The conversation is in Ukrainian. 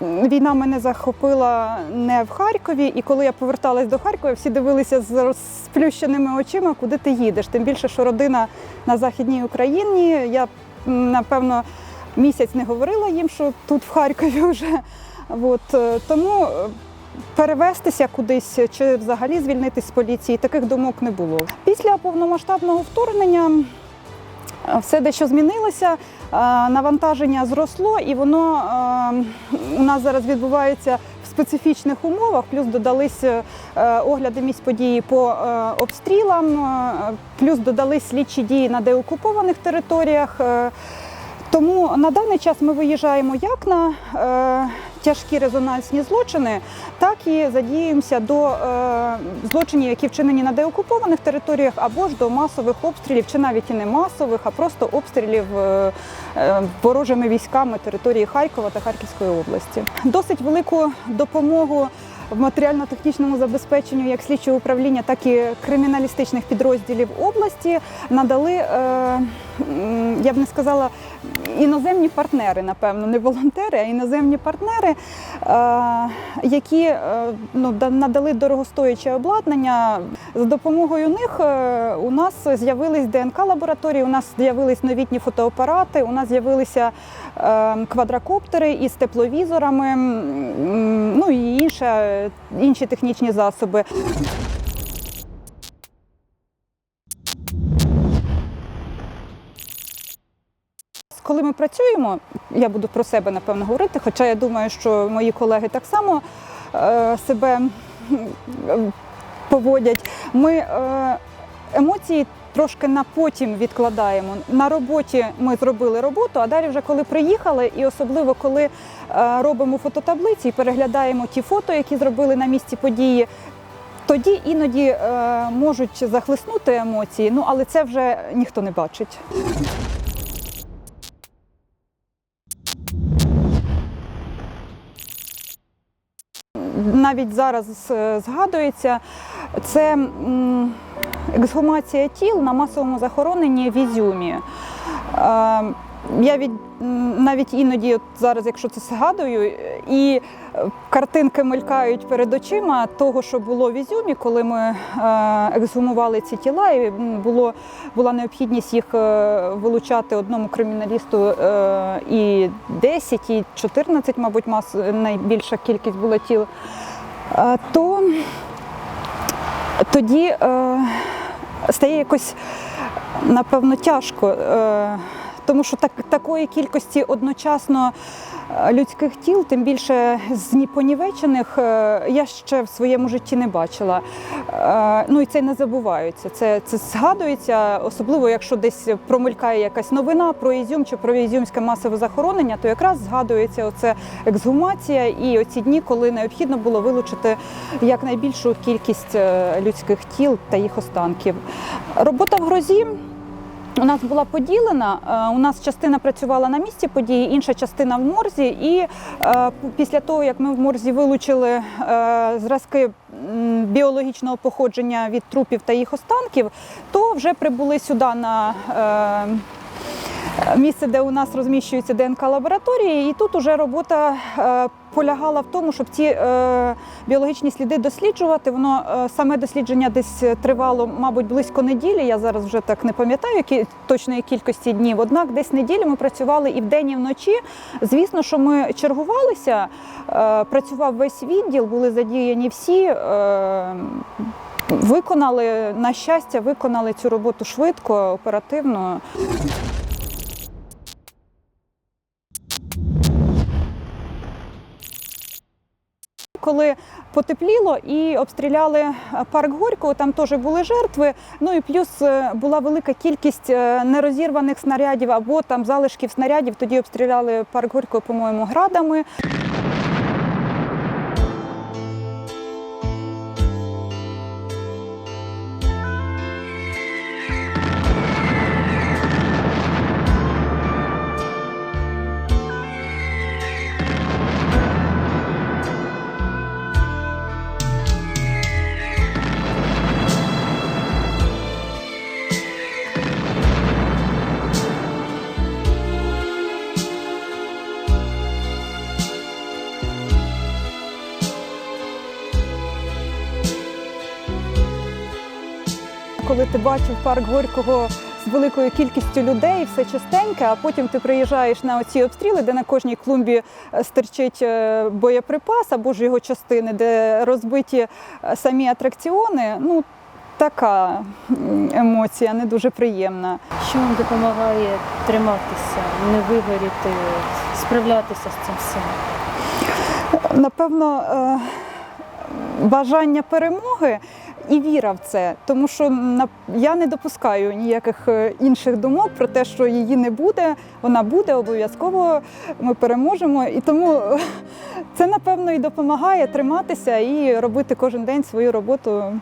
війна мене захопила не в Харкові, і коли я поверталась до Харкова, всі дивилися з розплющеними очима, куди ти їдеш. Тим більше, що родина на Західній Україні. Я напевно місяць не говорила їм, що тут в Харкові вже. От, е, тому е, перевестися кудись чи взагалі звільнитись з поліції, таких думок не було. Після повномасштабного вторгнення все дещо змінилося, е, навантаження зросло, і воно е, у нас зараз відбувається в специфічних умовах. Плюс додались е, огляди місць події по обстрілам, плюс додались слідчі дії на деокупованих територіях. Тому на даний час ми виїжджаємо як на тяжкі резонансні злочини, так і задіємося до е, злочинів, які вчинені на деокупованих територіях, або ж до масових обстрілів, чи навіть і не масових, а просто обстрілів е, е, ворожими військами території Харкова та Харківської області. Досить велику допомогу. В матеріально-технічному забезпеченню як слідчого управління, так і криміналістичних підрозділів області надали, е, я б не сказала, іноземні партнери, напевно, не волонтери, а іноземні партнери, е, які е, ну, да- надали дорогостояче обладнання. За допомогою них у нас з'явились ДНК-лабораторії, у нас з'явились новітні фотоапарати, у нас з'явилися квадрокоптери із тепловізорами, ну і інше, інші технічні засоби. Коли ми працюємо, я буду про себе напевно говорити, хоча я думаю, що мої колеги так само е, себе поводять. Ми е, емоції трошки на потім відкладаємо. На роботі ми зробили роботу, а далі, вже коли приїхали, і особливо коли е, робимо фототаблиці і переглядаємо ті фото, які зробили на місці події. Тоді іноді е, можуть захлиснути емоції, ну але це вже ніхто не бачить. навіть зараз е, згадується, це м, ексгумація тіл на масовому захороненні в Ізюмі. Е, Я від навіть іноді, от зараз, якщо це згадую, і картинки мелькають перед очима того, що було в Ізюмі, коли ми е, ексгумували ці тіла, і було, була необхідність їх е, вилучати одному криміналісту е, і 10, і 14, мабуть, мас, найбільша кількість була тіл. То тоді стає якось, напевно, тяжко, е, тому що так, такої кількості одночасно е, людських тіл, тим більше з понівечених, е, я ще в своєму житті не бачила. Е, Ну і це не забувається. Це, це згадується, особливо якщо десь промелькає якась новина про Ізюм чи про ізюмське масове захоронення, то якраз згадується оце ексгумація і оці дні, коли необхідно було вилучити якнайбільшу кількість людських тіл та їх останків. Робота в грозі. У нас була поділена. е, У нас частина працювала на місці події, інша частина в морзі. І е, після того, як ми в морзі вилучили е, зразки біологічного походження від трупів та їх останків, то вже прибули сюди на місце, де у нас розміщуються ДНК-лабораторії, і тут уже робота е, полягала в тому, щоб ці е, біологічні сліди досліджувати. Воно е, саме дослідження десь тривало, мабуть, близько неділі. Я зараз вже так не пам'ятаю, які точної кількості днів. Однак десь неділі ми працювали і вдень, і вночі. Звісно, що ми чергувалися, працював весь відділ, були задіяні всі. Виконали на щастя, виконали цю роботу швидко, оперативно. Коли потепліло і обстріляли парк Горького, там теж були жертви. Ну і плюс е, була велика кількість е, нерозірваних снарядів або там залишків снарядів. Тоді обстріляли парк Горького, по-моєму, градами. Коли ти бачив парк Горького з великою кількістю людей, все чистеньке, а потім ти приїжджаєш на оці обстріли, де на кожній клумбі е, стирчить е, боєприпас або ж його частини, де розбиті е, самі атракціони. Ну, така емоція не дуже приємна. Що вам допомагає триматися, не вигоріти, справлятися з цим всім? Напевно, бажання перемоги і віра в це, тому що я не допускаю ніяких е, інших думок про те, що її не буде. Вона буде обов'язково. Ми переможемо. І тому е, це напевно і допомагає триматися і робити кожен день свою роботу